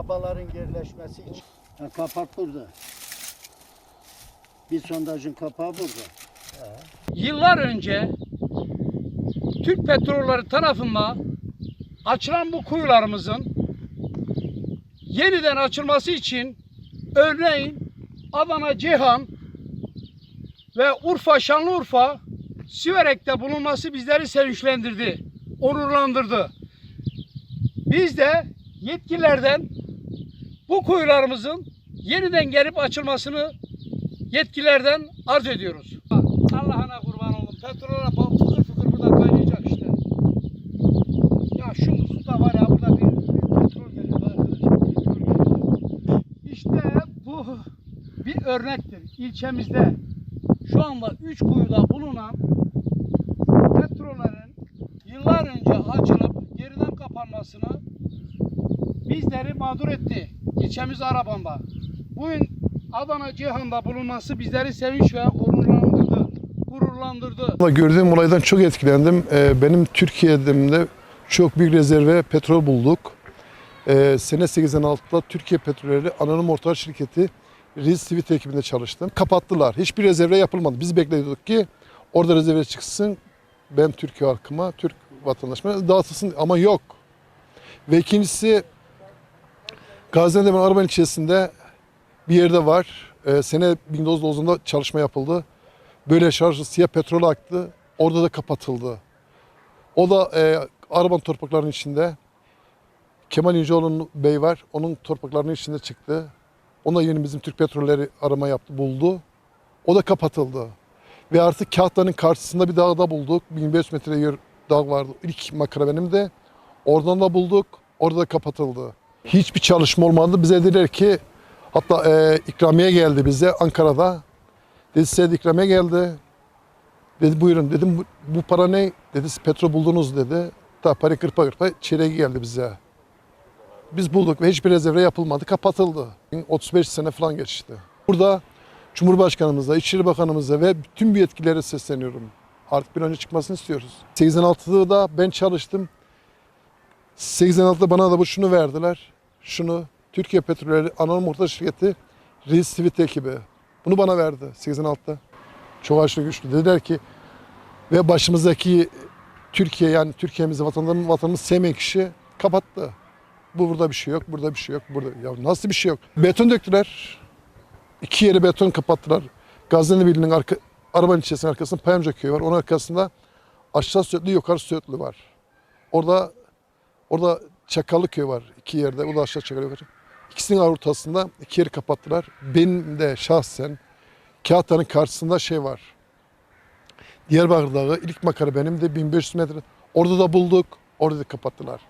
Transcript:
arabaların yerleşmesi için. Ha, kapak burada. Bir sondajın kapağı burada. Yıllar önce Türk Petrolleri tarafından açılan bu kuyularımızın yeniden açılması için örneğin Adana Ceyhan ve Urfa Şanlıurfa Siverek'te bulunması bizleri sevinçlendirdi, onurlandırdı. Biz de yetkililerden bu kuyularımızın yeniden gelip açılmasını yetkilerden arz ediyoruz. Allah'ına kurban olun. Petrole bak fıkır fıkır burada kaynayacak işte. Ya şu usta var ya burada bir, bir petrol geliyor arkadaşlar. Petrol. İşte bu bir örnektir. İlçemizde şu anda üç kuyuda bulunan petrollerin yıllar önce açılıp geriden kapanmasını bizleri mağdur etti. İlçemiz Araban'da. Bugün Adana Cihan'da bulunması bizleri sevinç ve gururlandırdı. Ama gördüğüm olaydan çok etkilendim. Ee, Benim Türkiye'de çok büyük rezerve petrol bulduk. Ee, Sene 86'da Türkiye Petrolleri Anonim Ortak Şirketi Riz Sivit ekibinde çalıştım. Kapattılar. Hiçbir rezerve yapılmadı. Biz bekliyorduk ki orada rezerve çıksın. Ben Türkiye halkıma, Türk vatandaşıma dağıtılsın ama yok. Ve ikincisi Gaziantep'in Arman ilçesinde bir yerde var. Ee, sene 1990'da çalışma yapıldı. Böyle şarjlı siyah petrol aktı. Orada da kapatıldı. O da e, Araban torpaklarının içinde. Kemal İnceoğlu'nun bey var. Onun torpaklarının içinde çıktı. Ona yeni bizim Türk petrolleri arama yaptı, buldu. O da kapatıldı. Ve artık Kağıtlar'ın karşısında bir dağda bulduk. 1500 metre yer dağ vardı. İlk makara benim de. Oradan da bulduk. Orada da kapatıldı. Hiçbir çalışma olmadı. Bize dediler ki hatta e, ikramiye geldi bize Ankara'da. Dedi size ikramiye geldi. Dedi buyurun dedim bu, bu para ne? Dedi petrol buldunuz dedi. Ta para kırpa kırpa çeyrek geldi bize. Biz bulduk ve hiçbir rezerve yapılmadı. Kapatıldı. 35 sene falan geçti. Burada Cumhurbaşkanımıza, İçişleri Bakanımıza ve bütün bir yetkililere sesleniyorum. Artık bir önce çıkmasını istiyoruz. 86'da ben çalıştım. 86'da bana da bu şunu verdiler. Şunu Türkiye Petrolleri Anonim Orta Şirketi Riz Sivit ekibi. Bunu bana verdi 86'da. Çok aşırı güçlü. Dediler ki ve başımızdaki Türkiye yani Türkiye'mizi vatandaşın vatanımızı sevmeyen kişi kapattı. Bu burada bir şey yok, burada bir şey yok, burada. Ya nasıl bir şey yok? Beton döktüler. İki yeri beton kapattılar. Gaziantep ilinin arka, Araban ilçesinin arkasında Payamca köyü var. Onun arkasında aşağı Söğütlü, yukarı Söğütlü var. Orada orada Çakallı köy var iki yerde. O da aşağı Çakallı yukarı. İkisinin ortasında iki yeri kapattılar. Benim de şahsen Kağıtların karşısında şey var. Diyarbakır Dağı ilk makara benim de 1500 metre. Orada da bulduk. Orada da kapattılar.